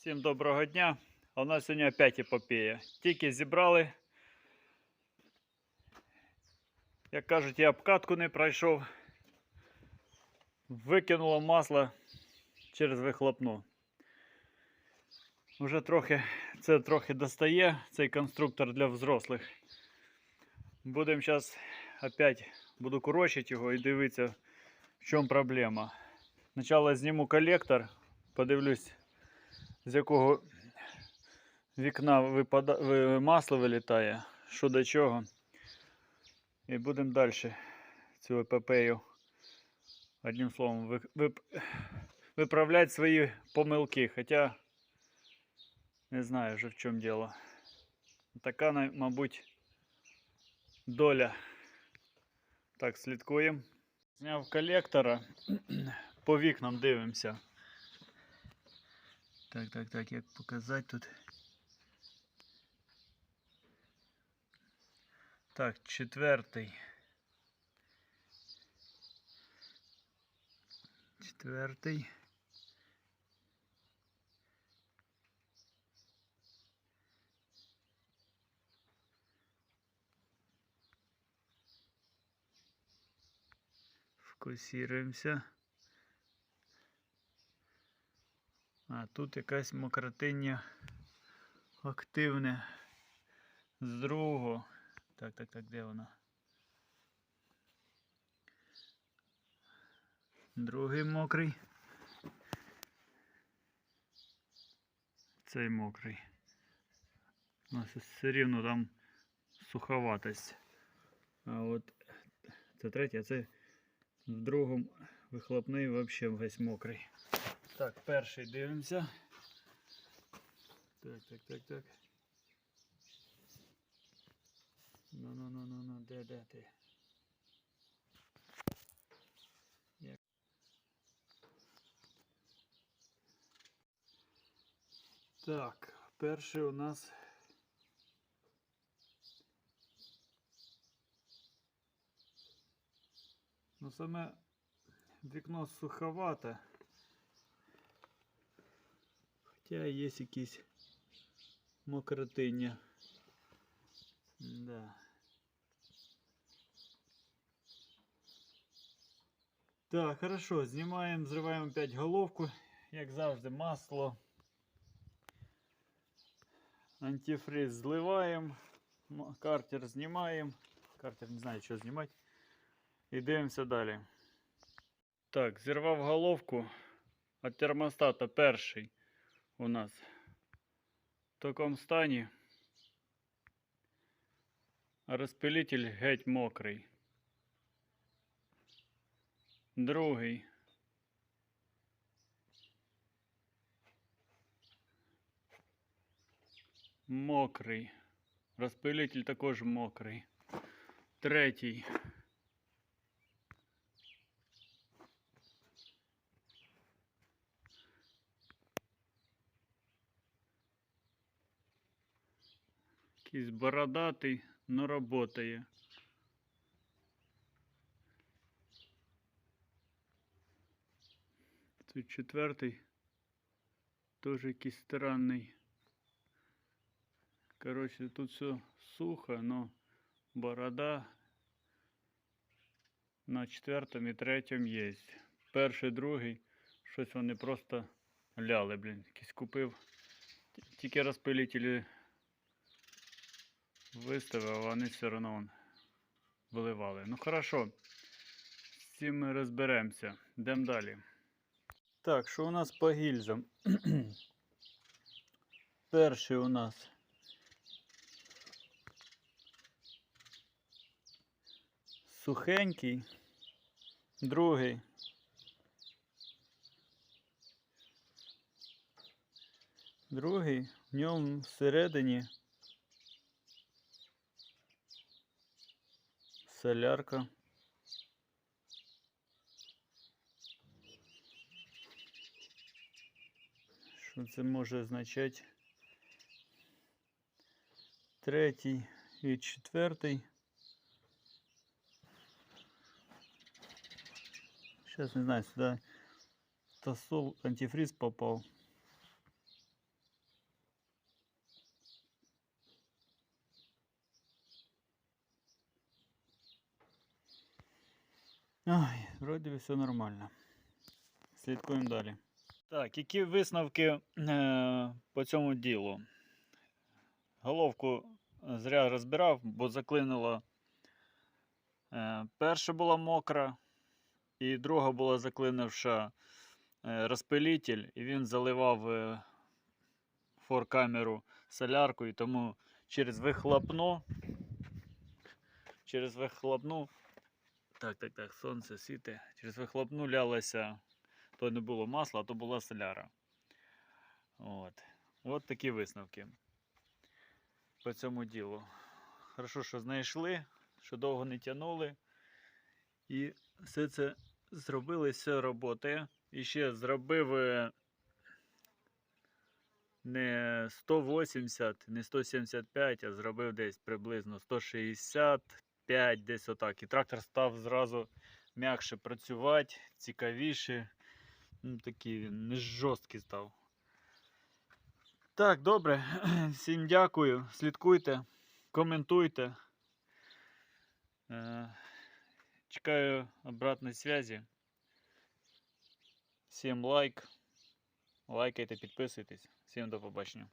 Всім доброго дня. У нас сьогодні опять епопея. Тільки зібрали. Як кажуть, я обкатку не пройшов. Викинуло масло через вихлопну. Уже трохи, це трохи достає, цей конструктор для взрослих. Будемо зараз опять буду корочити його і дивитися, в чому проблема. Спочатку зніму колектор, подивлюсь, з якого вікна випада... масло вилітає, що до чого. І будемо далі цю епопею, одним словом, вип... виправляти свої помилки. Хоча не знаю вже в чому діло. Така, мабуть, доля. Так, слідкуємо. Зняв колектора, по вікнам дивимося. Так, так, так, як показати тут. Так, четвертий. Четвертий. Фокусируємося. А тут якась мокротиння активне з другого. Так, так, так, де вона? Другий мокрий. Цей мокрий. У нас все рівно там суховатость. А от це третій, а це в другому вихлопний взагалі весь мокрий. Так, перший дивимося. Так, так, так, так. Ну, ну, ну, ну, ну, де, де ти? Як? Так, перший у нас. Ну, саме вікно суховате. Хоча є якісь мокротиння. Да. Так, хорошо, знімаємо, зриваємо опять головку, як завжди, масло. Антифриз зливаємо, картер знімаємо. Картер не знаю, що знімати. І дивимося далі. Так, зірвав головку від термостата перший у нас в такому стані. Розпилитель геть мокрий. Другий. Мокрий. Розпилитель також мокрий. Третій. Якийсь бородатий, но работає. Тут четвертий. Теж якийсь странний. Коротше, тут все сухо, но борода на четвертому і третьому є. Перший, другий. Щось вони просто ляли, блін. Якийсь купив. Тільки розпилителі виставив, а все вон виливали. Ну хорошо. З цим ми розберемося. Йдемо далі. Так, що у нас по гільзам? Перший у нас. Сухенький. Другий. Другий. В ньому всередині солярка. Що це може означати? Третій і четвертий. Сейчас не знаю, сюда тосол антифриз попал. Ой, вроді все нормально. Слідкуємо далі. Так, які висновки е, по цьому ділу? Головку зря розбирав, бо заклинило. Е, перша була мокра, і друга була заклинивша е, розпилитель, і він заливав е, форкамеру соляркою, тому через вихлопну. Через вихлопну. Так, так, так, сонце світе. Через вихлопну лялося. То не було масла, а то була соляра. От. От такі висновки по цьому ділу. Хорошо, що знайшли, що довго не тягнули. І все це зробили, все роботи. І ще зробив е, не 180, не 175, а зробив десь приблизно 165, десь отак. І трактор став зразу м'якше працювати, цікавіше. Ну, такий не жорсткий став. Так, добре. Всім дякую. Слідкуйте, коментуйте. Е, Чекаю обратної зв'язі. Всім лайк. Лайкайте, підписуйтесь. Всім до побачення.